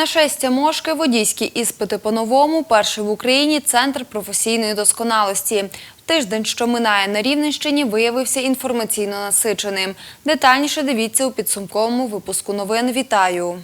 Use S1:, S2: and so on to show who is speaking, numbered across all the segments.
S1: Нашестя мошки, водійські іспити по-новому, перший в Україні центр професійної досконалості. Тиждень, що минає на Рівненщині, виявився інформаційно насиченим. Детальніше дивіться у підсумковому випуску новин. Вітаю!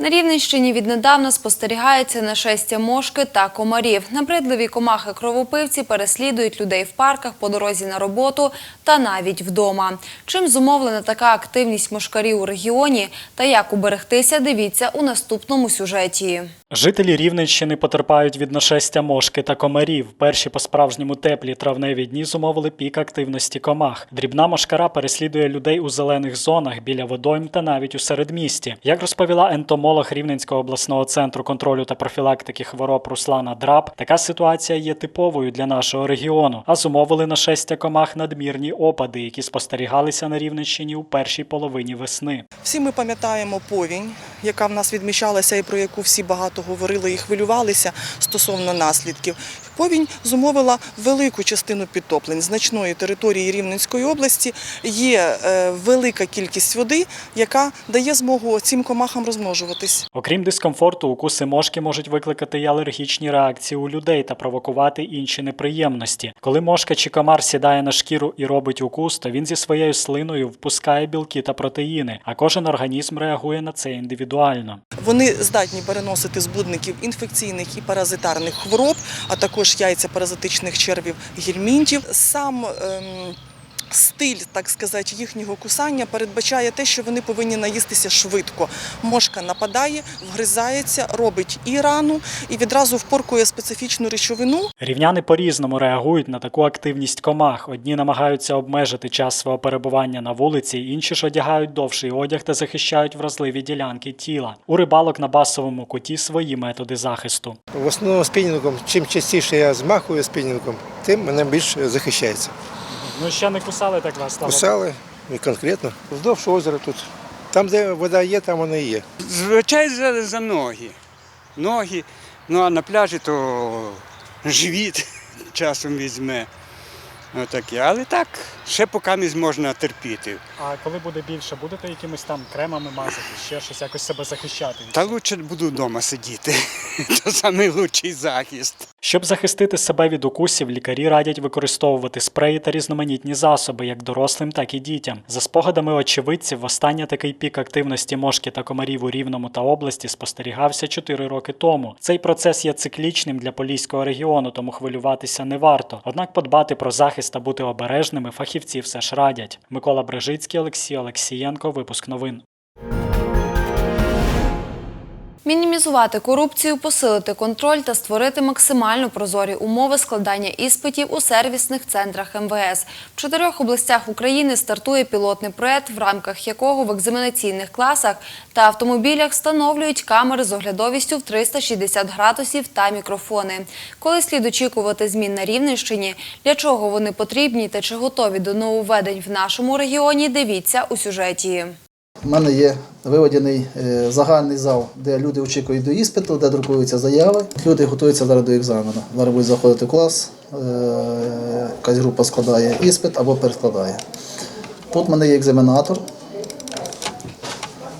S1: На Рівненщині віднедавна спостерігається нашестя мошки та комарів. Набридливі комахи-кровопивці переслідують людей в парках, по дорозі на роботу та навіть вдома. Чим зумовлена така активність мошкарів у регіоні та як уберегтися, дивіться у наступному сюжеті.
S2: Жителі Рівненщини потерпають від нашестя мошки та комарів. Перші по-справжньому теплі травневі дні зумовили пік активності комах. Дрібна мошкара переслідує людей у зелених зонах, біля водойм та навіть у середмісті. Як розповіла ентомолог Рівненського обласного центру контролю та профілактики хвороб Руслана Драб, така ситуація є типовою для нашого регіону, а зумовили нашестя комах надмірні опади, які спостерігалися на Рівненщині у першій половині весни.
S3: Всі ми пам'ятаємо повінь, яка в нас відмічалася і про яку всі багато говорили і хвилювалися стосовно наслідків. Повінь зумовила велику частину підтоплень значної території Рівненської області. Є е, велика кількість води, яка дає змогу цим комахам розмножуватись.
S2: Окрім дискомфорту, укуси мошки можуть викликати й алергічні реакції у людей та провокувати інші неприємності. Коли мошка чи комар сідає на шкіру і робить укус, то він зі своєю слиною впускає білки та протеїни, а кожен організм реагує на це індивідуально.
S3: Вони здатні переносити збудників інфекційних і паразитарних хвороб, а також яйця паразитичних червів гільмінтів. Сам ем, стиль, так сказати, їхнього кусання передбачає те, що вони повинні наїстися швидко. Мошка нападає, вгризається, робить і рану, і відразу впоркує специфічну речовину,
S2: Рівняни по-різному реагують на таку активність комах. Одні намагаються обмежити час свого перебування на вулиці, інші ж одягають довший одяг та захищають вразливі ділянки тіла. У рибалок на басовому куті свої методи захисту.
S4: В основному спінінгом, чим частіше я змахую спінінгом, тим мене більше захищається.
S2: Ну ще не кусали так вас.
S4: Кусали і конкретно. Вздовж озера тут. Там, де вода є, там вона і є.
S5: Звичайно, за, за ноги. Ноги, ну а на пляжі то живіт часом візьме. Отаке. Але так, ще поки не можна терпіти.
S2: А коли буде більше, будете якимись там кремами мазати, ще щось якось себе захищати?
S5: Та краще буду вдома сидіти. Це найкращий захист.
S2: Щоб захистити себе від укусів, лікарі радять використовувати спреї та різноманітні засоби, як дорослим, так і дітям. За спогадами очевидців, востаннє такий пік активності мошки та комарів у Рівному та області спостерігався 4 роки тому. Цей процес є циклічним для Поліського регіону, тому хвилюватися не варто. Однак подбати про захист та бути обережними фахівці все ж радять. Микола Брежицький, Олексій Олексієнко, випуск новин.
S1: Мінімізувати корупцію, посилити контроль та створити максимально прозорі умови складання іспитів у сервісних центрах МВС. В чотирьох областях України стартує пілотний проект, в рамках якого в екзаменаційних класах та автомобілях встановлюють камери з оглядовістю в 360 градусів та мікрофони. Коли слід очікувати змін на Рівненщині, для чого вони потрібні та чи готові до нововведень в нашому регіоні, дивіться у сюжеті.
S6: У мене є виведений е, загальний зал, де люди очікують до іспиту, де друкуються заяви. Люди готуються зараз до екзамену. Зараз будуть заходити в клас, е, якась група складає іспит або перескладає. Тут в мене є екзаменатор,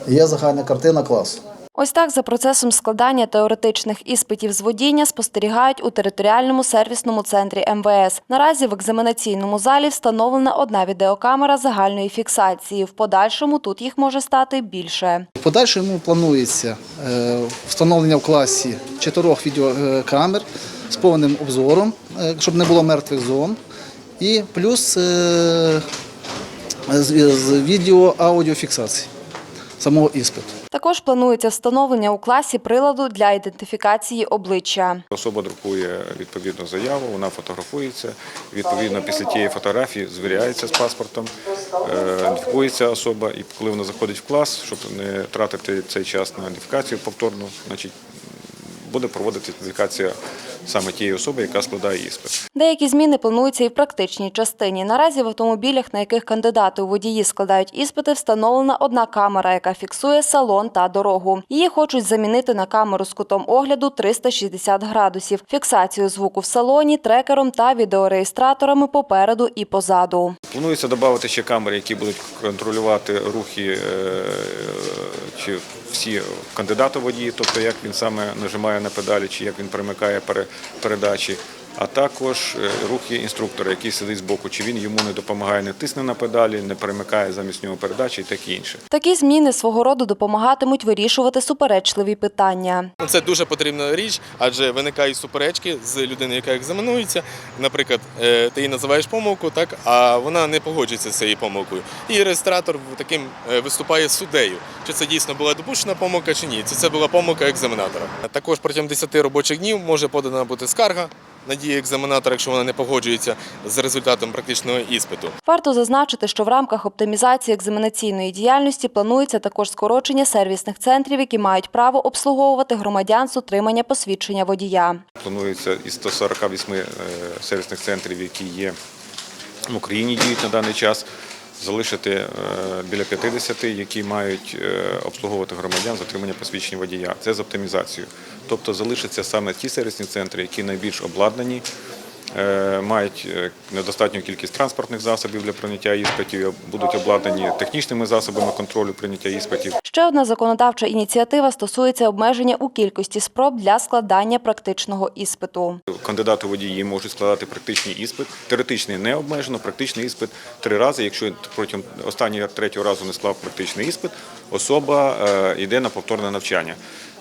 S6: є загальна картина класу.
S1: Ось так за процесом складання теоретичних іспитів з водіння спостерігають у територіальному сервісному центрі МВС. Наразі в екзаменаційному залі встановлена одна відеокамера загальної фіксації. В подальшому тут їх може стати більше.
S6: В подальшому планується е, встановлення в класі чотирьох відеокамер з повним обзором, е, щоб не було мертвих зон, і плюс е, з, з відео-аудіофіксації самого іспиту.
S1: Також планується встановлення у класі приладу для ідентифікації обличчя.
S7: Особа друкує відповідну заяву, вона фотографується. Відповідно, після тієї фотографії звіряється з паспортом, е, ідентифікується особа, і коли вона заходить в клас, щоб не тратити цей час на ідентифікацію повторну, значить буде проводити ідентифікація саме тієї особи, яка складає іспит.
S1: Деякі зміни плануються і в практичній частині. Наразі в автомобілях, на яких кандидати у водії складають іспити, встановлена одна камера, яка фіксує салон та дорогу. Її хочуть замінити на камеру з кутом огляду 360 градусів, фіксацію звуку в салоні, трекером та відеореєстраторами попереду і позаду.
S7: Планується додати ще камери, які будуть контролювати рухи е, чи всі кандидати водії, тобто як він саме нажимає на педалі, чи як він перемикає пере- передачі, а також е, рухи інструктора, який сидить збоку, чи він йому не допомагає, не тисне на педалі, не перемикає замість нього передачі і таке інше.
S1: Такі зміни свого роду допомагатимуть вирішувати суперечливі питання.
S8: Ну, Це дуже потрібна річ, адже виникають суперечки з людиною, яка екзаменується. Наприклад, е, ти їй називаєш помилку, так а вона не погоджується з цією помилкою. І реєстратор таким е, виступає суддею. Чи це дійсно була допущена помилка, чи ні? Чи це була помилка екзаменатора. Також протягом 10 робочих днів може подана бути скарга на дії екзаменатора, якщо вона не погоджується з результатом практичного іспиту.
S1: Варто зазначити, що в рамках оптимізації екзаменаційної діяльності планується також скорочення сервісних центрів, які мають право обслуговувати громадян з отримання посвідчення водія.
S7: Планується із 148 е, сервісних центрів, які є в Україні діють на даний час, залишити е, біля 50, які мають е, обслуговувати громадян з отримання посвідчення водія. Це з оптимізацією. Тобто залишаться саме ті сервісні центри, які найбільш обладнані, мають е, недостатню кількість транспортних засобів для прийняття іспитів, будуть обладнані технічними засобами контролю прийняття іспитів.
S1: Ще одна законодавча ініціатива стосується обмеження у кількості спроб для складання практичного іспиту.
S7: Кандидати водії можуть складати практичний іспит. Теоретичний не обмежено, практичний іспит три рази. Якщо протягом останнього третього разу не склав практичний іспит, особа е, йде на повторне навчання.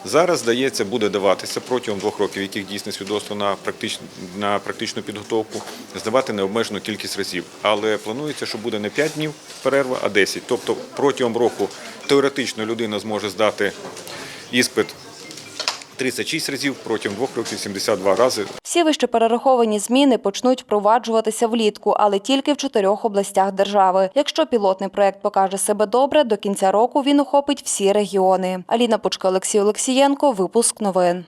S7: Зараз, здається, буде даватися протягом двох років, яких дійсне свідоцтво на практичну, на практичну підготовку, здавати необмежену кількість разів. Але планується, що буде не 5 днів перерва, а 10. Тобто протягом року теоретично людина зможе здати іспит 36 разів, протягом двох років 72 рази.
S1: Всі вище перераховані зміни почнуть впроваджуватися влітку, але тільки в чотирьох областях держави. Якщо пілотний проект покаже себе добре, до кінця року він охопить всі регіони. Аліна Пучка, Олексій Олексієнко. Випуск новин.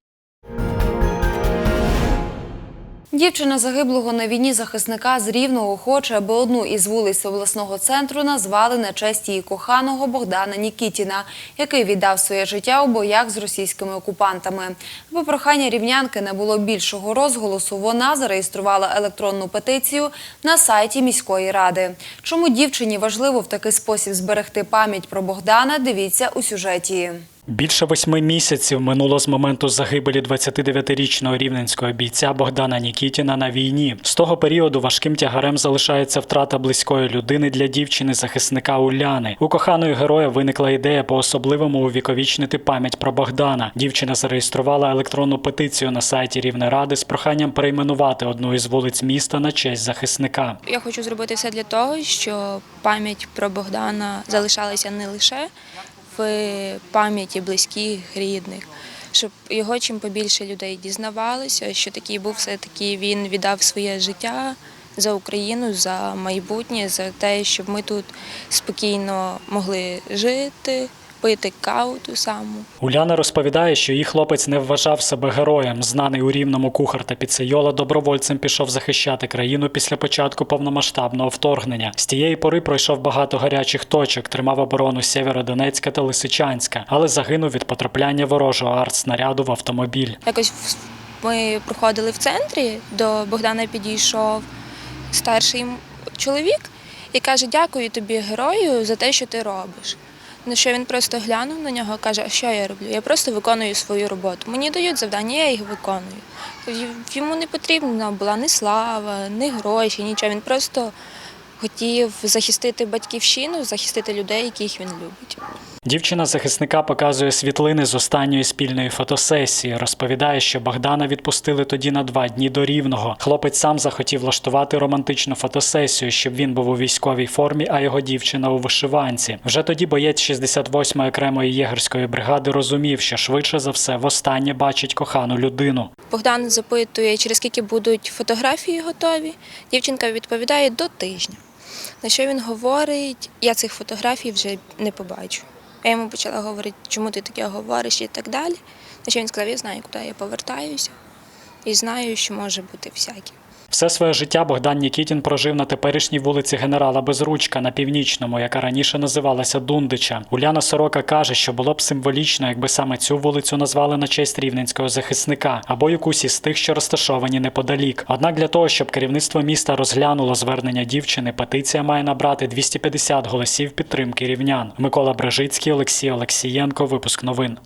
S1: Дівчина загиблого на війні захисника з Рівного хоче, аби одну із вулиць обласного центру назвали на честь її коханого Богдана Нікітіна, який віддав своє життя у боях з російськими окупантами. Аби прохання рівнянки не було більшого розголосу, вона зареєструвала електронну петицію на сайті міської ради. Чому дівчині важливо в такий спосіб зберегти пам'ять про Богдана, дивіться у сюжеті.
S2: Більше восьми місяців минуло з моменту загибелі 29-річного рівненського бійця Богдана Нікітіна на війні. З того періоду важким тягарем залишається втрата близької людини для дівчини-захисника Уляни. У коханої героя виникла ідея по-особливому увіковічнити пам'ять про Богдана. Дівчина зареєструвала електронну петицію на сайті Рівнеради з проханням перейменувати одну із вулиць міста на честь захисника.
S9: Я хочу зробити все для того, щоб пам'ять про Богдана залишалася не лише пам'яті близьких, рідних, щоб його чим побільше людей дізнавалися, що такий був все-таки він віддав своє життя за Україну, за майбутнє, за те, щоб ми тут спокійно могли жити, пити каву ту саму.
S2: Уляна розповідає, що її хлопець не вважав себе героєм. Знаний у рівному кухар та піцейола добровольцем пішов захищати країну після початку повномасштабного вторгнення. З тієї пори пройшов багато гарячих точок, тримав оборону Сєвєродонецька та Лисичанська, але загинув від потрапляння ворожого артснаряду в автомобіль.
S9: Якось ми проходили в центрі, до Богдана підійшов старший чоловік і каже: Дякую тобі, герою, за те, що ти робиш. На що він просто глянув на нього каже, а що я роблю? Я просто виконую свою роботу. Мені дають завдання, я їх виконую. Йому не потрібна була ні слава, ні гроші, нічого. Він просто хотів захистити батьківщину, захистити людей, яких він любить.
S2: Дівчина захисника показує світлини з останньої спільної фотосесії. Розповідає, що Богдана відпустили тоді на два дні до рівного. Хлопець сам захотів влаштувати романтичну фотосесію, щоб він був у військовій формі, а його дівчина у вишиванці. Вже тоді боєць 68-ї окремої єгерської бригади розумів, що швидше за все востаннє бачить кохану людину.
S9: Богдан запитує, через скільки будуть фотографії готові. Дівчинка відповідає до тижня. На що він говорить, я цих фотографій вже не побачу. Я йому почала говорити, чому ти таке говориш і так далі. На що він сказав, я знаю, куди я повертаюся, і знаю, що може бути всяке.
S2: Все своє життя Богдан Нікітін прожив на теперішній вулиці генерала Безручка на північному, яка раніше називалася Дундича. Уляна Сорока каже, що було б символічно, якби саме цю вулицю назвали на честь рівненського захисника або якусь із тих, що розташовані неподалік. Однак для того, щоб керівництво міста розглянуло звернення дівчини, петиція має набрати 250 голосів підтримки рівнян. Микола Брежицький, Олексій Олексієнко. Випуск новин.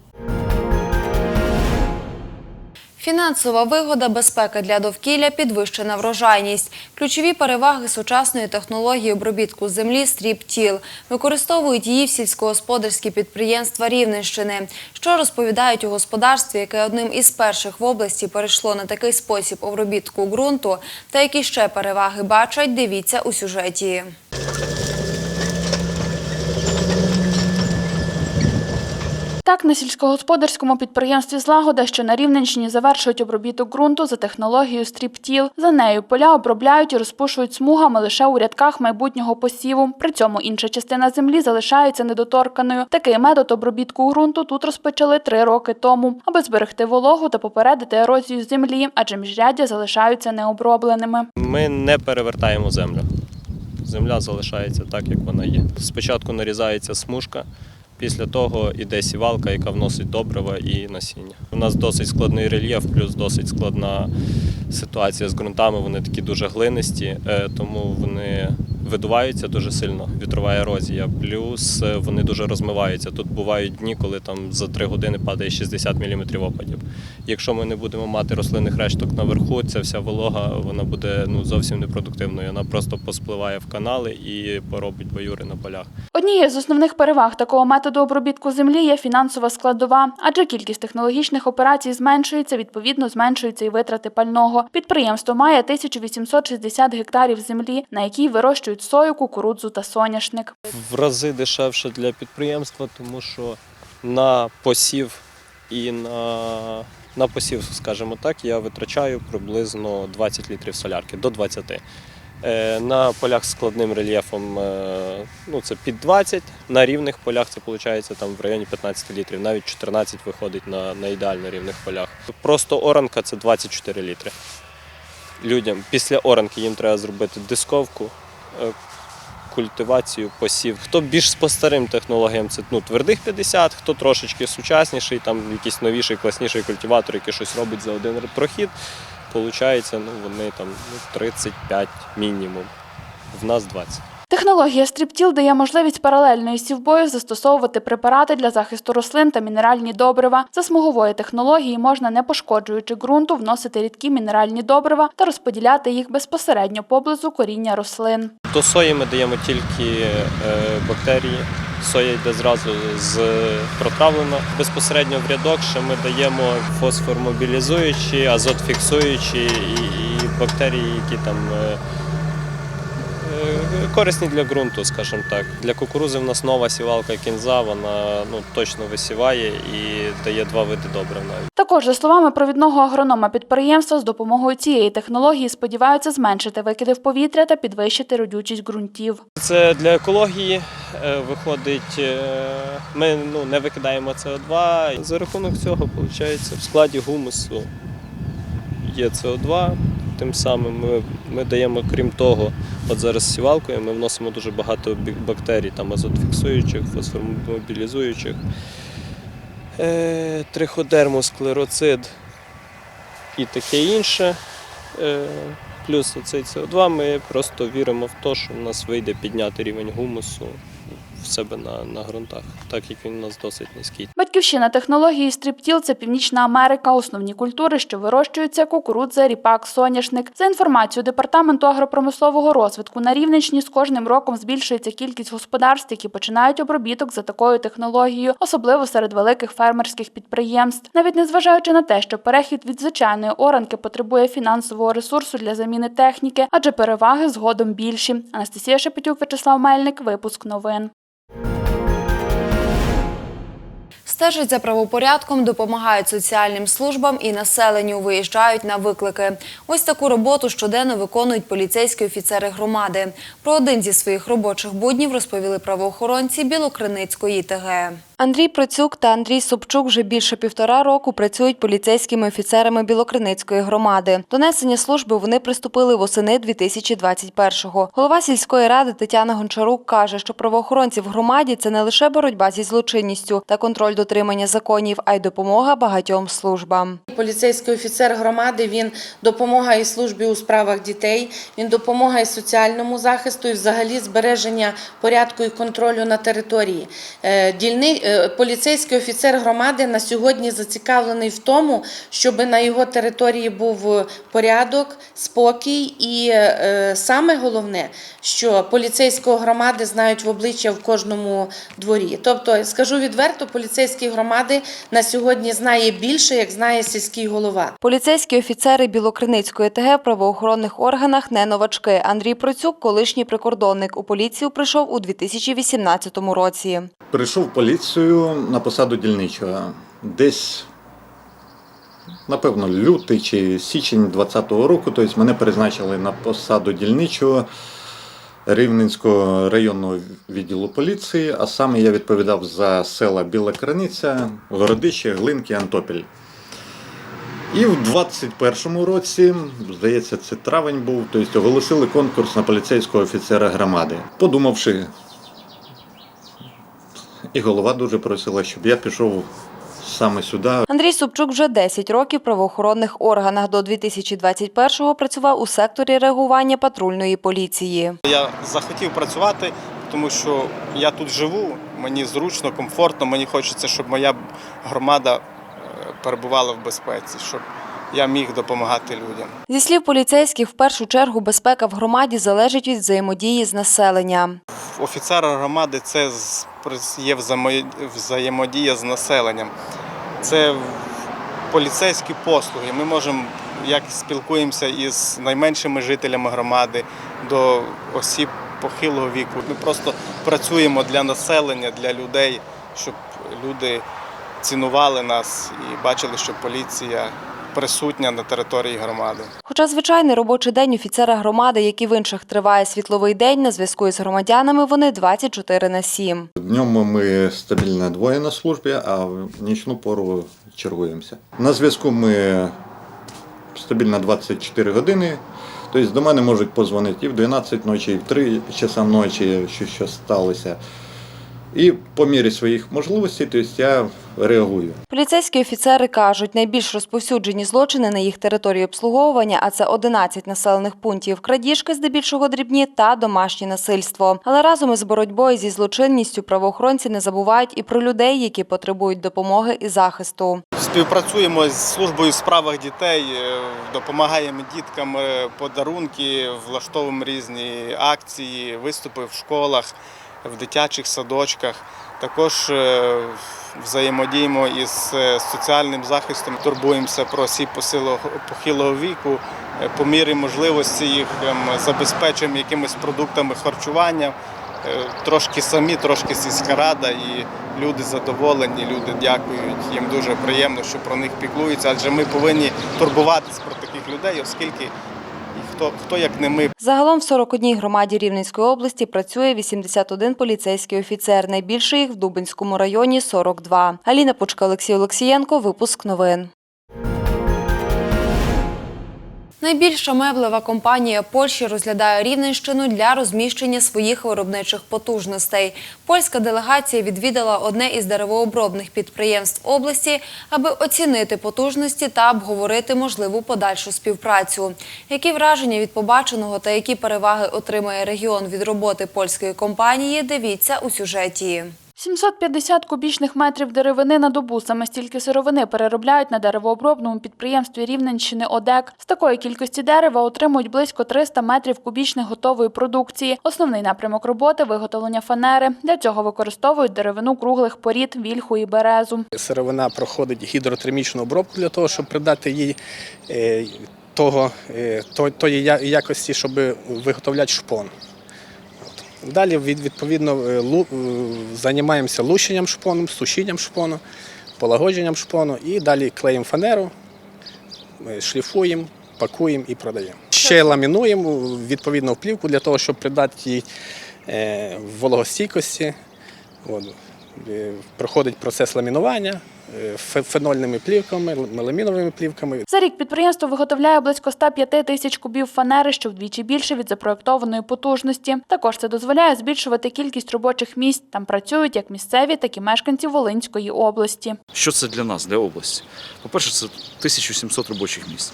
S1: Фінансова вигода, безпека для довкілля, підвищена врожайність. Ключові переваги сучасної технології обробітку землі стріп-тіл. Використовують її в сільськогосподарські підприємства Рівненщини. Що розповідають у господарстві, яке одним із перших в області перейшло на такий спосіб обробітку ґрунту, та які ще переваги бачать, дивіться у сюжеті.
S10: Так, на сільськогосподарському підприємстві Злагода, що на Рівненщині завершують обробіток ґрунту за технологією стріптіл. За нею поля обробляють і розпушують смугами лише у рядках майбутнього посіву. При цьому інша частина землі залишається недоторканою. Такий метод обробітку ґрунту тут розпочали три роки тому, аби зберегти вологу та попередити ерозію землі, адже міжряддя залишаються необробленими.
S11: Ми не перевертаємо землю. Земля залишається так, як вона є. Спочатку нарізається смужка, після того йде сівалка, яка вносить добрива і насіння. У нас досить складний рельєф, плюс досить складна ситуація з ґрунтами. Вони такі дуже глинисті, е, тому вони видуваються дуже сильно, вітрова ерозія. Плюс е, вони дуже розмиваються. Тут бувають дні, коли там за 3 години падає 60 мм опадів. Якщо ми не будемо мати рослинних решток наверху, ця вся волога вона буде ну зовсім непродуктивною. Вона просто поспливає в канали і поробить баюри на полях.
S10: Однією з основних переваг такого методу обробітку землі є фінансова складова, адже кількість технологічних операцій зменшується, відповідно зменшуються і витрати пального. Підприємство має 1860 гектарів землі, на якій вирощують сою, кукурудзу та соняшник.
S11: В рази дешевше для підприємства, тому що на посів і на, на посів, скажімо так, я витрачаю приблизно 20 літрів солярки до 20. Е, На полях з складним рельєфом е, ну, це під 20, на рівних полях це виходить там в районі 15 літрів, навіть 14 виходить на, на ідеально рівних полях. Просто оранка це 24 літри. Людям після оранки їм треба зробити дисковку, е, культивацію, посів. Хто більш по старим технологіям, це ну, твердих 50, хто трошечки сучасніший, там якийсь новіший, класніший культиватор, який щось робить за один прохід. Получається, ну вони там ну, 35 мінімум. В нас 20.
S10: Технологія стріптіл дає можливість паралельно із сівбою застосовувати препарати для захисту рослин та мінеральні добрива. За смугової технології можна, не пошкоджуючи ґрунту, вносити рідкі мінеральні добрива та розподіляти їх безпосередньо поблизу коріння рослин.
S11: До сої ми даємо тільки е, бактерії. Соя йде зразу з протравлено. Безпосередньо в рядок ще ми даємо фосфор фосформобілізуючі, азотфіксуючі і, і бактерії, які там е, корисні для ґрунту, скажімо так. Для кукурузи в нас нова сівалка кінза, вона ну, точно висіває і дає два види добрив навіть.
S10: Також, за словами провідного агронома підприємства, з допомогою цієї технології сподіваються зменшити викиди в повітря та підвищити родючість ґрунтів.
S11: Це для екології е, виходить. е, Ми ну, не викидаємо СО2. За рахунок цього, виходить, в складі гумусу є СО2. Тим самим ми, ми даємо, крім того, от зараз сівалкою ми вносимо дуже багато бактерій, там азотфіксуючих, фосформобілізуючих, е, триходермосклероцид і таке інше. Е, Плюс оцей СО2 ми просто віримо в те, що в нас вийде підняти рівень гумусу в себе на, на ґрунтах, так як він у нас досить низький.
S10: Батьківщина технології стріптіл це Північна Америка. Основні культури, що вирощуються кукурудза, ріпак, соняшник. За інформацією департаменту агропромислового розвитку на Рівненщині з кожним роком збільшується кількість господарств, які починають обробіток за такою технологією, особливо серед великих фермерських підприємств. Навіть незважаючи на те, що перехід від звичайної оранки потребує фінансового ресурсу для заміни техніки, адже переваги згодом більші. Анастасія Шепетюк, Вячеслав Мельник, випуск новин.
S1: Стежать за правопорядком, допомагають соціальним службам і населенню, виїжджають на виклики. Ось таку роботу щоденно виконують поліцейські офіцери громади. Про один зі своїх робочих буднів розповіли правоохоронці Білокриницької ТГ.
S12: Андрій Процюк та Андрій Собчук вже більше півтора року працюють поліцейськими офіцерами Білокриницької громади. До несення служби вони приступили восени 2021-го. Голова сільської ради Тетяна Гончарук каже, що правоохоронці в громаді це не лише боротьба зі злочинністю та контроль дотримання законів, а й допомога багатьом службам.
S13: Поліцейський офіцер громади він допомагає службі у справах дітей, він допомагає соціальному захисту і взагалі збереження порядку і контролю на території. Е, Дільни... е, Поліцейський офіцер громади на сьогодні зацікавлений в тому, щоб на його території був порядок, спокій і е, саме головне, що поліцейського громади знають в обличчя в кожному дворі. Тобто, скажу відверто, поліцейський громади на сьогодні знає більше, як знає сільський голова.
S12: Поліцейські офіцери Білокриницької ТГ в правоохоронних органах не новачки. Андрій Процюк, колишній прикордонник, у поліцію прийшов у 2018 році.
S14: Прийшов в поліцію на посаду дільничого. Десь, напевно, лютий чи січень 2020 року, тобто мене призначили на посаду дільничого Рівненського районного відділу поліції, а саме я відповідав за села Біла Краниця, Городище, Глинки, Антопіль. І в 21-му році, здається, це травень був, тобто оголосили конкурс на поліцейського офіцера громади. Подумавши, і голова дуже просила, щоб я пішов саме сюди.
S12: Андрій Собчук вже 10 років в правоохоронних органах. До 2021-го працював у секторі реагування патрульної поліції.
S15: Я захотів працювати, тому що я тут живу, мені зручно, комфортно, мені хочеться, щоб моя громада е, перебувала в безпеці, щоб я міг допомагати людям.
S12: Зі слів поліцейських, в першу чергу безпека в громаді залежить від взаємодії з населенням.
S15: Офіцер громади це є взаємодія з населенням. Це поліцейські послуги. Ми можемо, як спілкуємося із найменшими жителями громади до осіб похилого віку. Ми просто працюємо для населення, для людей, щоб люди цінували нас і бачили, що поліція присутня на території громади.
S12: Хоча звичайний робочий день офіцера громади, як і в інших триває світловий день, на зв'язку із громадянами вони 24 на 7.
S14: Днем ми стабільно двоє на службі, а в нічну пору чергуємося. На зв'язку ми стабільно 24 години. Тобто до мене можуть позвонити і в 12 ночі, і в 3 часа ночі, що щось сталося. І по мірі своїх можливостей, тобто я реагую.
S12: Поліцейські офіцери кажуть, найбільш розповсюджені злочини на їх території обслуговування, а це 11 населених пунктів, крадіжки здебільшого дрібні та домашнє насильство. Але разом із боротьбою зі злочинністю правоохоронці не забувають і про людей, які потребують допомоги і захисту.
S15: Співпрацюємо з службою у справах дітей, е, допомагаємо діткам е, подарунки, влаштовуємо різні акції, виступи в школах, в дитячих садочках. Також е, взаємодіємо із е, соціальним захистом, турбуємося про осіб похилого віку, е, по мірі можливості їх ем, забезпечуємо якимись продуктами харчування. Трошки самі, трошки сільська рада, і люди задоволені, люди дякують. Їм дуже приємно, що про них піклуються, адже ми повинні турбуватись про таких людей, оскільки хто, хто як не ми
S12: Загалом в 41 громаді Рівненської області працює 81 поліцейський офіцер. Найбільше їх в Дубинському районі 42. Аліна Пучка, Олексій Олексієнко. Випуск новин. Найбільша меблева компанія Польщі розглядає Рівненщину для розміщення своїх виробничих потужностей. Польська делегація відвідала одне із деревообробних підприємств області, аби оцінити потужності та обговорити можливу подальшу співпрацю. Які враження від побаченого та які переваги отримає регіон від роботи польської компанії, дивіться у сюжеті.
S10: 750 кубічних метрів деревини на добу. Саме стільки сировини переробляють на деревообробному підприємстві Рівненщини ОДЕК. З такої кількості дерева отримують близько 300 метрів кубічних готової продукції. Основний напрямок роботи виготовлення фанери. Для цього використовують деревину круглих порід, вільху і березу.
S16: Сировина проходить гідротермічну обробку для того, щоб придати їй е, того, е, тої якості, щоб виготовляти шпон. Далі відповідно е, е, займаємося лущенням шпону, сушінням шпону, полагодженням шпону і далі клеїмо фанеру, е, шліфуємо, пакуємо і продаємо. Ще ламінуємо відповідно в плівку для того, щоб придати їй е, вологостійкості. Е, проходить процес ламінування е, фенольними плівками, меламіновими плівками.
S10: За рік підприємство виготовляє близько 105 тисяч кубів фанери, що вдвічі більше від запроєктованої потужності. Також це дозволяє збільшувати кількість робочих місць. Там працюють як місцеві, так і мешканці Волинської області.
S17: Що це для нас, для області? По-перше, це 1700 робочих місць.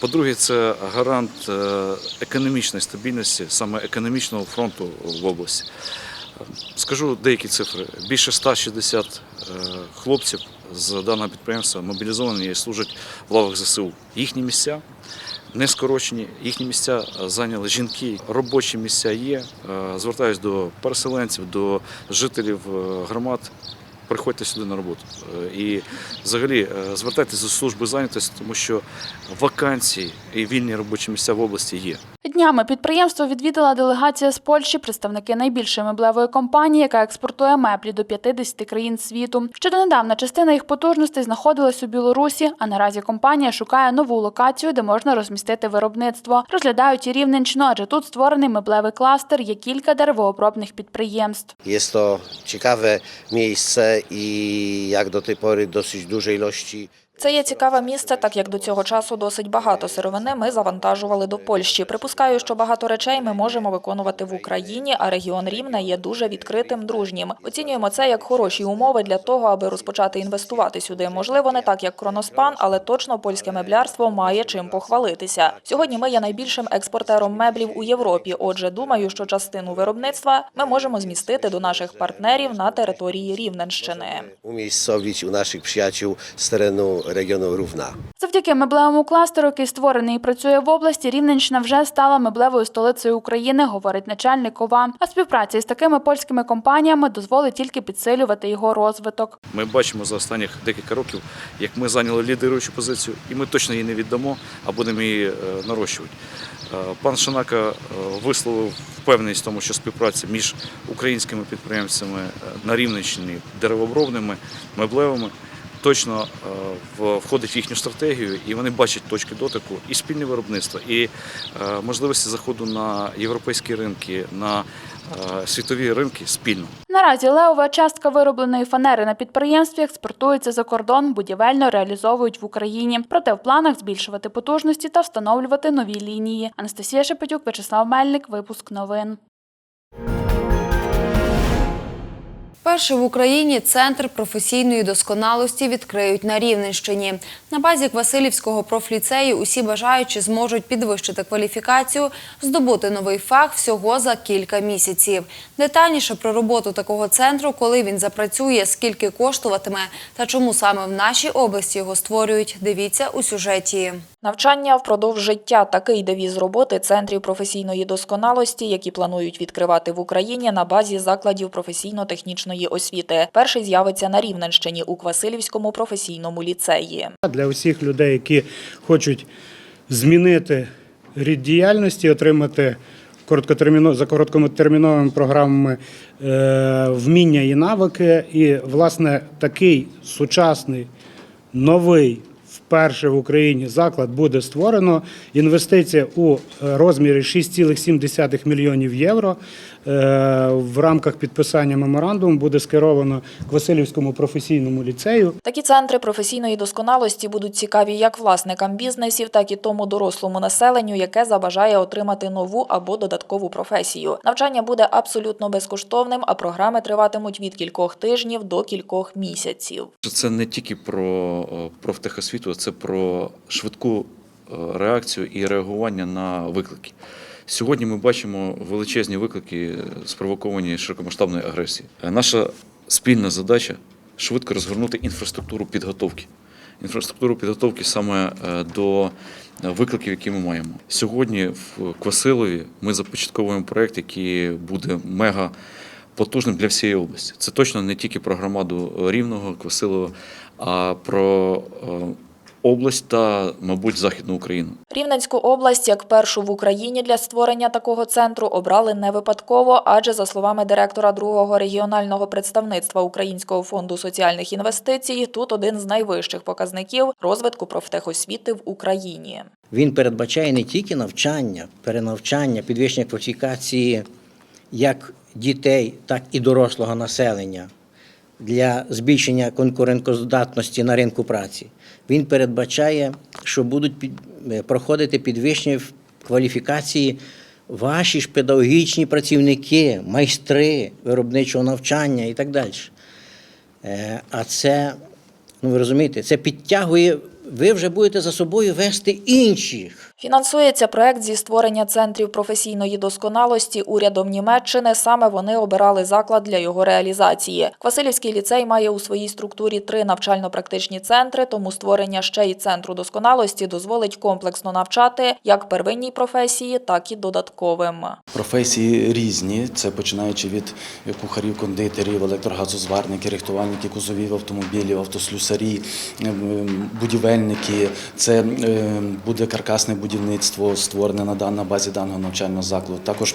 S17: По-друге, це гарант е, економічної стабільності, саме економічного фронту в області. Е, Скажу деякі цифри. Більше 160 е, хлопців з даного підприємства мобілізовані і служать в лавах ЗСУ. Їхні місця не скорочені, їхні місця е, зайняли жінки. Робочі місця є. Е, Звертаюсь до переселенців, до жителів е, громад. Приходьте сюди на роботу. Е, І взагалі е, звертайтеся до служби зайнятості, тому що вакансії і вільні робочі місця в області є.
S10: Днями підприємство відвідала делегація з Польщі, представники найбільшої меблевої компанії, яка експортує меблі до 50 країн світу. Щодонедавна частина їх потужностей знаходилась у Білорусі, а наразі компанія шукає нову локацію, де можна розмістити виробництво. Розглядають і Рівненщину, адже тут створений меблевий кластер, є кілька деревообробних підприємств.
S18: Jest to ciekawe miejsce i jak do tej pory dosyć duże ilości
S19: Це є цікаве місце, так як до цього часу досить багато сировини ми завантажували до Польщі. Припускаю, що багато речей ми можемо виконувати в Україні, а регіон Рівне є дуже відкритим, дружнім. Оцінюємо це як хороші умови для того, аби розпочати інвестувати сюди. Можливо, не так як Кроноспан, але точно польське меблярство має чим похвалитися. Сьогодні ми є найбільшим експортером меблів у Європі. Отже, думаю, що частину виробництва ми можемо змістити до наших партнерів на території Рівненщини.
S18: umiejscowić u naszych przyjaciół z terenu regionu Równa.
S10: Завдяки меблевому кластеру, який створений і працює в області, Рівненщина вже стала меблевою столицею України, говорить начальник ОВА. А співпраця із такими польськими компаніями дозволить тільки підсилювати його розвиток.
S17: Ми бачимо за останніх декілька років, як ми зайняли лідируючу позицію, і ми точно її не віддамо, а будемо її е, нарощувати. Е, Пан Шанака е, висловив впевненість в тому, що співпраця між українськими підприємцями на Рівненщині, деревообробними, меблевими, точно е, входить в їхню стратегію, і вони бачать точки дотику і спільне виробництво, і е, можливості заходу на європейські ринки, на е, світові ринки спільно.
S10: Наразі левова частка виробленої фанери на підприємстві експортується за кордон, будівельно реалізовують в Україні. Проте в планах збільшувати потужності та встановлювати нові лінії. Анастасія Шепетюк, Вячеслав Мельник, випуск новин.
S1: Перший в Україні центр професійної досконалості відкриють на Рівненщині. На базі Квасилівського профліцею усі бажаючі зможуть підвищити кваліфікацію, здобути новий фах всього за кілька місяців. Детальніше про роботу такого центру, коли він запрацює, скільки коштуватиме та чому саме в нашій області його створюють. Дивіться у сюжеті.
S19: Навчання впродовж життя такий девіз роботи центрів професійної досконалості, які планують відкривати в Україні на базі закладів професійно-технічної освіти. Перший з'явиться на Рівненщині у Квасилівському професійному ліцеї.
S20: Для усіх людей, які хочуть змінити рід діяльності, отримати короткотерміно, за короткотерміновими програмами е, вміння і навики. І, власне, такий сучасний, новий, вперше в Україні заклад буде створено. Інвестиція у розмірі 6,7 мільйонів євро. Е, В рамках підписання меморандуму буде скеровано Квасилівському професійному ліцею.
S19: Такі центри професійної досконалості будуть цікаві як власникам бізнесів, так і тому дорослому населенню, яке забажає отримати нову або додаткову професію. Навчання буде абсолютно безкоштовним, а програми триватимуть від кількох тижнів до кількох місяців.
S17: Це не тільки про е, профтехосвіту, це про швидку е, реакцію і реагування на виклики. Сьогодні ми бачимо величезні виклики, спровоковані широкомасштабною агресією. Е, Наша спільна задача швидко розгорнути інфраструктуру підготовки. Інфраструктуру підготовки саме е, до викликів, які ми маємо. Сьогодні в Квасилові ми започатковуємо проєкт, який буде мега потужним для всієї області. Це точно не тільки про громаду Рівного, Квасилова, а про е, область та, мабуть, Західну Україну.
S19: Рівненську область як першу в Україні для створення такого центру обрали не випадково, адже за словами директора другого регіонального представництва Українського фонду соціальних інвестицій, тут один з найвищих показників розвитку профтехосвіти в Україні.
S21: Він передбачає не тільки навчання, перенавчання, підвищення кваліфікації як дітей, так і дорослого населення. для збільшення конкурентоздатності на ринку праці. Він передбачає, що будуть е, проходити підвищення кваліфікації ваші ж педагогічні працівники, майстри виробничого навчання і так далі. Е, А це, ну ви розумієте, це підтягує, ви вже будете за собою вести інших.
S19: Фінансується проект зі створення центрів професійної досконалості урядом Німеччини. Саме вони обирали заклад для його реалізації. Квасилівський ліцей має у своїй структурі три навчально-практичні центри, тому створення ще й центру досконалості дозволить комплексно навчати як первинній професії, так і додатковим.
S22: Професії різні, це починаючи від кухарів, кондитерів, електрогазозварників, рихтувальників кузовів автомобілів, автослюсарі, ем, будівельники. Це ем, буде каркасне будівництво, створене на дан- на базі даного навчального закладу. Також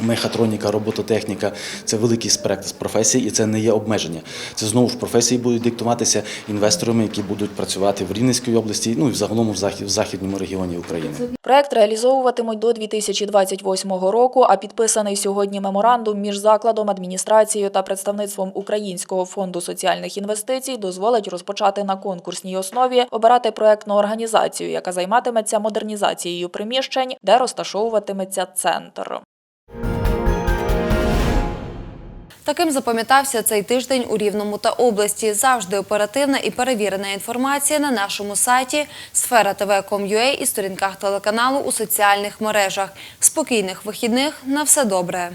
S22: Мехатроніка, робототехніка це великий спектр професій, і це не є обмеження. Це знову ж професії будуть диктуватися інвесторами, які будуть працювати в Рівненській області, ну і захід- в західному регіоні України.
S19: Проект реалізовуватимуть до 2028 року, а підписаний сьогодні меморандум між закладом, адміністрацією та представництвом Українського фонду соціальних інвестицій дозволить розпочати на конкурсній основі обирати проектну організацію, яка займатиметься модернізацією приміщень, де розташовуватиметься центр.
S1: Таким запам'ятався цей тиждень у Рівному та області. Завжди оперативна і перевірена інформація на нашому сайті сфера tv.com.ua і сторінках телеканалу у соціальних мережах. Спокійних вихідних на все добре.